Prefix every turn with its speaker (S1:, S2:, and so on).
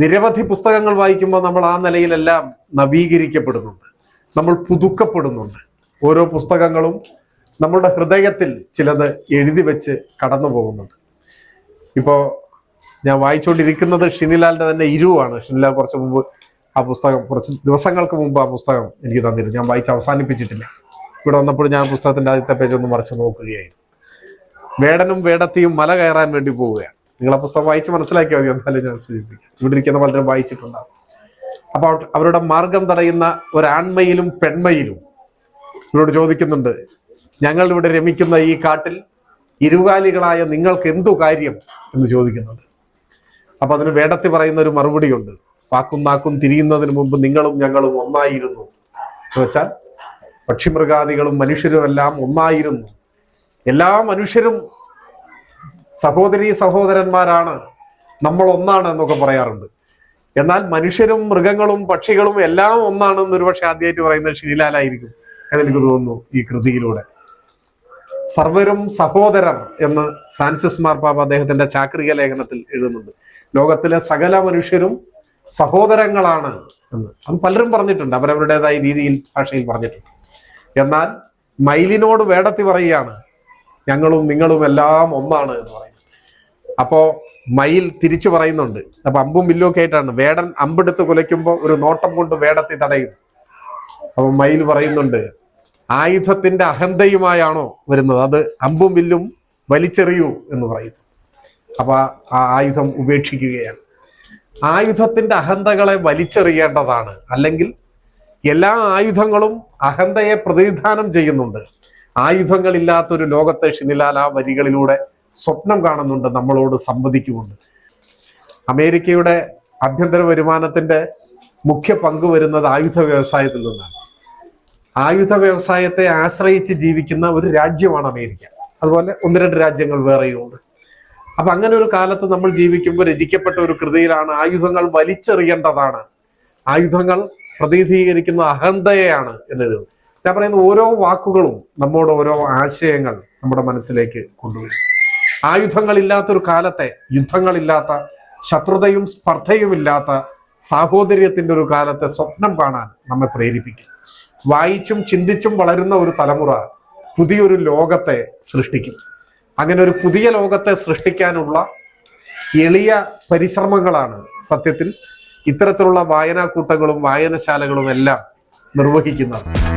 S1: നിരവധി പുസ്തകങ്ങൾ വായിക്കുമ്പോൾ നമ്മൾ ആ നിലയിലെല്ലാം നവീകരിക്കപ്പെടുന്നുണ്ട്. നമ്മൾ പുതുക്കപ്പെടുന്നുണ്ട്. ഓരോ പുസ്തകങ്ങളും നമ്മളുടെ ഹൃദയത്തിൽ ചിലത് എഴുതി വെച്ച് കടന്നു പോകുന്നുണ്ട്. ഇപ്പോൾ ഞാൻ വായിച്ചുകൊണ്ടിരിക്കുന്നത് ഷിനിലാലിന്റെ തന്നെ ഇരുവാണ്. ഷിനിലാൽ കുറച്ച് മുമ്പ് ആ പുസ്തകം കുറച്ച് ദിവസങ്ങൾക്ക് മുമ്പ് ആ പുസ്തകം എനിക്ക് തന്നിരുന്നു. ഞാൻ വായിച്ച് അവസാനിപ്പിച്ചിട്ടില്ല. ഇവിടെ വന്നപ്പോൾ ഞാൻ പുസ്തകത്തിന്റെ ആദ്യത്തെ പേജ് ഒന്ന് മറിച്ച് നോക്കുകയായിരുന്നു. വേടനും വേടത്തെയും മല കയറാൻ വേണ്ടി പോവുകയാണ്. നിങ്ങൾ പുസ്തകം വായിച്ച് മനസ്സിലാക്കിയാൽ മതി എന്നാലും ഞാൻ സൂചിപ്പിക്കാം. ഇവിടെ ഇരിക്കുന്ന പലരും വായിച്ചിട്ടുണ്ടാവും. അപ്പോൾ അവരുടെ മാർഗം തടയുന്ന ഒരാൺമയിലും പെൺമയിലും ഇവരോട് ചോദിക്കുന്നുണ്ട് ഞങ്ങൾ ഇവിടെ രമിക്കുന്ന ഈ കാട്ടിൽ ഇരുകാലികളായ നിങ്ങൾക്ക് എന്തു കാര്യം? എന്ന് ചോദിക്കുന്നുണ്ട്. അപ്പൊ അതിന് വേടത്തി പറയുന്ന ഒരു മറുപടിയുണ്ട്. വാക്കും നാക്കും തിരിയുന്നതിന് മുമ്പ് നിങ്ങളും ഞങ്ങളും ഒന്നായിരുന്നു. എന്ന് വെച്ചാൽ പക്ഷിമൃഗാദികളും മനുഷ്യരും എല്ലാം ഒന്നായിരുന്നു. എല്ലാ മനുഷ്യരും സഹോദരി സഹോദരന്മാരാണ് നമ്മൾ ഒന്നാണ് എന്നൊക്കെ പറയാറുണ്ട്. എന്നാൽ മനുഷ്യരും മൃഗങ്ങളും പക്ഷികളും എല്ലാം ഒന്നാണെന്ന് ഒരുപക്ഷെ ആദ്യമായിട്ട് പറയുന്നത് ഷീലാലായിരിക്കും എന്നെനിക്ക് തോന്നുന്നു ഈ കൃതിയിലൂടെ. സർവരും സഹോദരർ എന്ന് ഫ്രാൻസിസ് മാർപ്പാപ്പ അദ്ദേഹത്തിന്റെ ചാക്രിക ലേഖനത്തിൽ എഴുതുന്നുണ്ട്. ലോകത്തിലെ സകല മനുഷ്യരും സഹോദരങ്ങളാണ് എന്ന്. അത് പലരും പറഞ്ഞിട്ടുണ്ട്. അവരവരുടേതായ രീതിയിൽ ഭാഷയിൽ പറഞ്ഞിട്ടുണ്ട്. എന്നാൽ മയിലിനോട് വേടത്തി പറയുകയാണ് ഞങ്ങളും നിങ്ങളും എല്ലാം ഒന്നാണ് എന്ന് പറയുന്നത് അപ്പോ മയിൽ തിരിച്ചു പറയുന്നുണ്ട്. അപ്പൊ അമ്പും വില്ലും ഒക്കെ ആയിട്ടാണ്. വേടൻ അമ്പെടുത്ത് കുലയ്ക്കുമ്പോൾ ഒരു നോട്ടം കൊണ്ട് വേടത്തെ തടയുന്നു അപ്പൊ മയിൽ പറയുന്നുണ്ട് ആയുധത്തിന്റെ അഹന്തയുമായാണോ വരുന്നത്? അത് അമ്പും വില്ലും വലിച്ചെറിയൂ എന്ന് പറയുന്നു. അപ്പൊ ആ ആയുധം ഉപേക്ഷിക്കുകയാണ്. ആയുധത്തിന്റെ അഹന്തകളെ വലിച്ചെറിയേണ്ടതാണ്. അല്ലെങ്കിൽ എല്ലാ ആയുധങ്ങളും അഹന്തയെ പ്രതിനിധാനം ചെയ്യുന്നുണ്ട്. ആയുധങ്ങളില്ലാത്തൊരു ലോകത്തെ ഷിനിലാൽ ആ വരികളിലൂടെ സ്വപ്നം കാണുന്നുണ്ട് നമ്മളോട് സംവദിക്കുമുണ്ട് അമേരിക്കയുടെ ആഭ്യന്തര വരുമാനത്തിന്റെ മുഖ്യ പങ്ക് വരുന്നത് ആയുധ വ്യവസായത്തിൽ നിന്നാണ്. ആയുധ വ്യവസായത്തെ ആശ്രയിച്ച് ജീവിക്കുന്ന ഒരു രാജ്യമാണ് അമേരിക്ക. അതുപോലെ ഒന്ന് രണ്ട് രാജ്യങ്ങൾ വേറെയുമുണ്ട് അപ്പൊ അങ്ങനെ ഒരു കാലത്ത് നമ്മൾ ജീവിക്കുമ്പോൾ രചിക്കപ്പെട്ട ഒരു കൃതിയിലാണ് ആയുധങ്ങൾ വലിച്ചെറിയേണ്ടതാണ്. ആയുധങ്ങൾ പ്രതിനിധീകരിക്കുന്ന അഹന്തയെയാണ് എന്നെഴുതുന്നത് ഞാൻ പറയുന്ന ഓരോ വാക്കുകളും നമ്മോട് ഓരോ ആശയങ്ങൾ നമ്മുടെ മനസ്സിലേക്ക് കൊണ്ടുവരും. ആയുധങ്ങളില്ലാത്തൊരു കാലത്തെ യുദ്ധങ്ങളില്ലാത്ത ശത്രുതയും സ്പർദ്ധയുമില്ലാത്ത സാഹോദര്യത്തിന്റെ ഒരു കാലത്തെ സ്വപ്നം കാണാൻ നമ്മെ പ്രേരിപ്പിക്കും. വായിച്ചും ചിന്തിച്ചും വളരുന്ന ഒരു തലമുറ പുതിയൊരു ലോകത്തെ സൃഷ്ടിക്കും. അങ്ങനെ ഒരു പുതിയ ലോകത്തെ സൃഷ്ടിക്കാനുള്ള എളിയ പരിശ്രമങ്ങളാണ് സത്യത്തിൽ ഇത്തരത്തിലുള്ള വായനാക്കൂട്ടങ്ങളും വായനശാലകളും എല്ലാം നിർവഹിക്കുന്നത്.